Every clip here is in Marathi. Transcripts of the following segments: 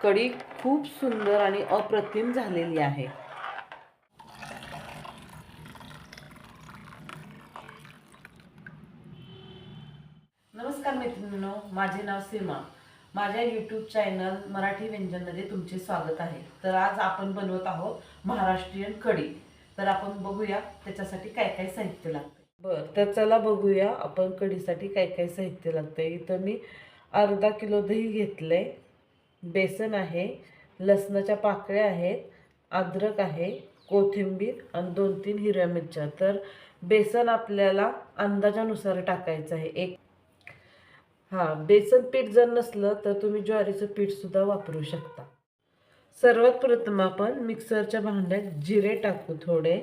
कढी खूप सुंदर आणि अप्रतिम झालेली आहे. नमस्कार मित्रांनो माझे नाव सीमा. माझ्या यूट्यूब चॅनल मराठी व्यंजनमध्ये तुमचे स्वागत आहे. तर आज आपण बनवत आहोत महाराष्ट्रीयन कढी तर आपण बघूया त्याच्यासाठी काय काय साहित्य लागतं बरं तर चला बघूया आपण कढीसाठी काय काय साहित्य लागतं इथं मी अर्धा किलो दही घेतलं आहे बेसन आहे लसणाच्या पाकळ्या आहेत अद्रक आहे कोथिंबीर आणि दोन तीन हिरव्या मिरच्या. तर बेसन आपल्याला अंदाजानुसार टाकायचं आहे. एक हां बेसन पीठ जर नसलं तर तुम्ही ज्वारीचं पीठसुद्धा वापरू शकता. सर्वात प्रथम आपण मिक्सरच्या भांड्यात जिरे टाकू थोडे.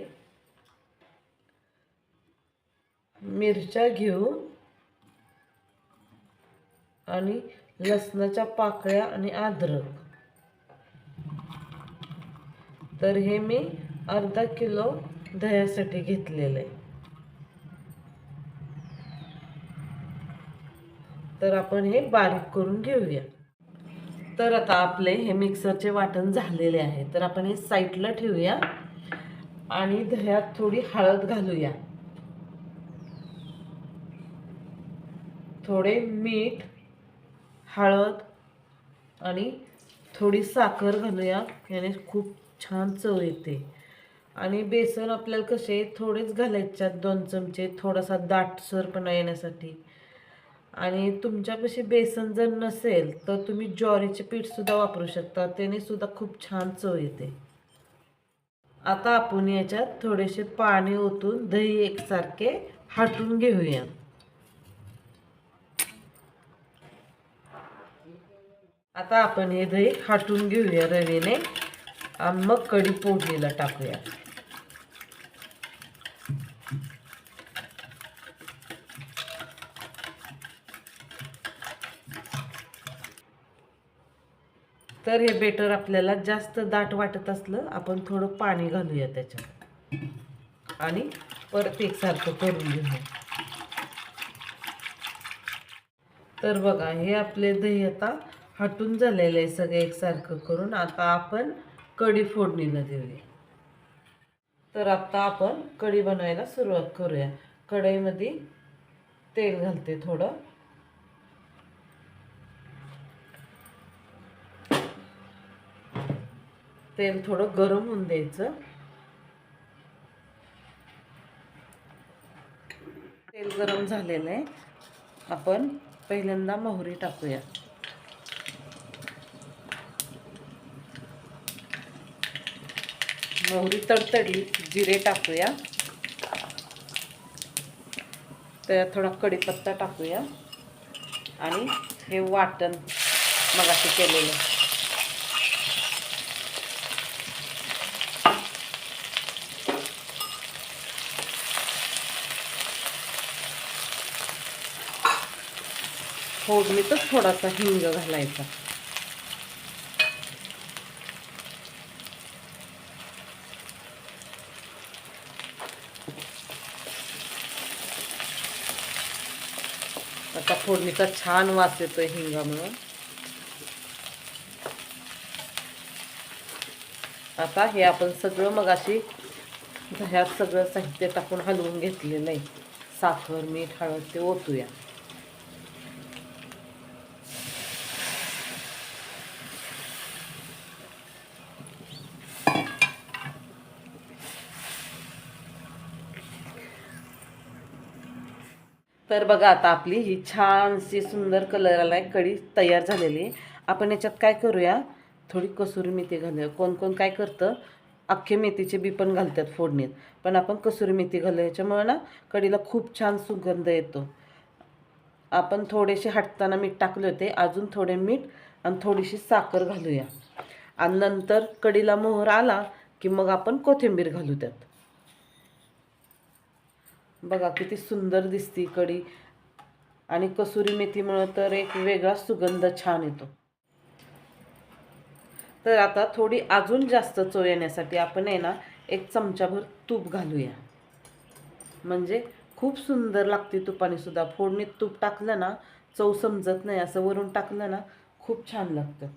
मिरच्या घेऊ. आणि लसणाच्या पाकळ्या आणि अद्रक. तर हे मी अर्धा किलो दह्यासाठी घेतलेलं. आहे तर आपण हे बारीक करून घेऊया. तर आता आपले हे मिक्सरचे वाटण झालेले आहे. तर आपण हे साईडला ठेवूया आणि दह्यात थोडी हळद घालूया. थोडे मीठ हळद आणि थोडी साखर घालूया. याने खूप छान चव येते. आणि बेसन आपल्याला कसे थोडेच घालायच्यात दोन चमचे थोडासा दाटसरपणा येण्यासाठी. आणि तुमच्यापाशी बेसन जर नसेल तर तुम्ही ज्वारीचे पीठसुद्धा वापरू शकता. त्याने सुद्धा खूप छान चव येते. आता आपण याच्यात थोडेसे पाणी ओतून दही एकसारखे हाटून घेऊया. आता आपण हे दही हाटून घेऊया रवीने. आणि मग कढी फोडणीला टाकूया. तर हे बेटर आपल्याला जास्त दाट वाटत असलं आपण थोडं पाणी घालूया त्याच्यात. आणि परत एकसारखं करून घेऊया. तर बघा हे आपले दही आता हटून झालेलं आहे सगळं एकसारखं करून. आता आपण कढी फोडणीनं देऊया. तर आत्ता आपण कढी बनवायला सुरुवात करूया. कढईमध्ये तेल घालते थोडं. तेल थोडं गरम होऊन द्यायचं. तेल गरम झालेलं आहे. आपण पहिल्यांदा मोहरी टाकूया. मोहरी तडतडली जिरे टाकूया. त्यात थोडा कढीपत्ता टाकूया. आणि हे वाटण मगाशी केलेलं. फोडणीतच थोडासा हिंग घालायचा. आता फोडणीचा छान वास हिंगा हिंगामुळं. आता हे आपण सगळं मग अशी ह्यात सगळं साहित्य टाकून हलवून घेतलेलं आहे. साखर मीठ हळद ते ओतूया. तर बघा आता आपली ही छानशी सुंदर कलर आलाय कढी तयार झालेली आहे. आपण याच्यात काय करूया? थोडी कसुरी मेथी घालूया. कोण कोण काय करतं? अख्खे मेथीचे बी पण घालतात फोडणीत. पण आपण कसुरी मेथी घालू याच्यामुळे ना कढीला खूप छान सुगंध येतो. आपण थोडेसे हटताना मीठ टाकले होते. अजून थोडे मीठ आणि थोडीशी साखर घालूया. आणि नंतर कढीला मोहर आला की मग आपण कोथिंबीर घालू त्यात. बघा किती सुंदर दिसती कढी. आणि कसुरी मेथीमुळं तर एक वेगळा सुगंध छान येतो. तर आता थोडी अजून जास्त चव येण्यासाठी आपण आहे ना एक चमचाभर तूप घालूया. म्हणजे खूप सुंदर लागते तुपाने सुद्धा. फोडणीत तूप टाकलं ना चव समजत नाही. असं वरून टाकलं ना खूप छान लागतं.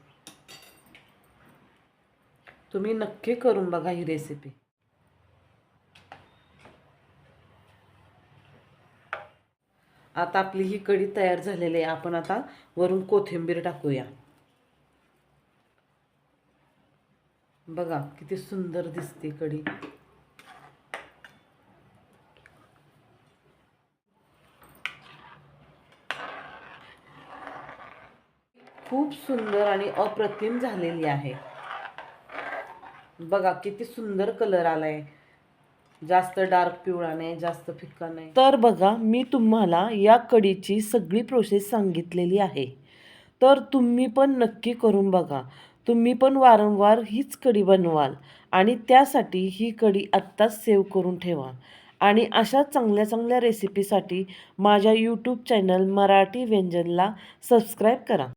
तुम्ही नक्की करून बघा ही रेसिपी आता आपली ही कढी तयार झालेली आहे. आपण आता वरून कोथिंबीर टाकूया. बघा किती सुंदर दिसते कढी. खूप सुंदर आणि अप्रतिम झालेली आहे. बघा किती सुंदर कलर आलाय. जास्त डार्क पिवळा नाही जास्त फिक्का नाही. तर बघा मी तुम्हाला या कढीची सगळी प्रोसेस सांगितलेली आहे. तर तुम्ही पण नक्की करून बघा. तुम्ही पण वारंवार हीच कढी बनवाल आणि त्यासाठी ही कढी आत्ताच सेव्ह करून ठेवा आणि अशा चांगल्या चांगल्या रेसिपीसाठी माझ्या यूट्यूब चॅनल मराठी व्यंजनला सबस्क्राईब करा.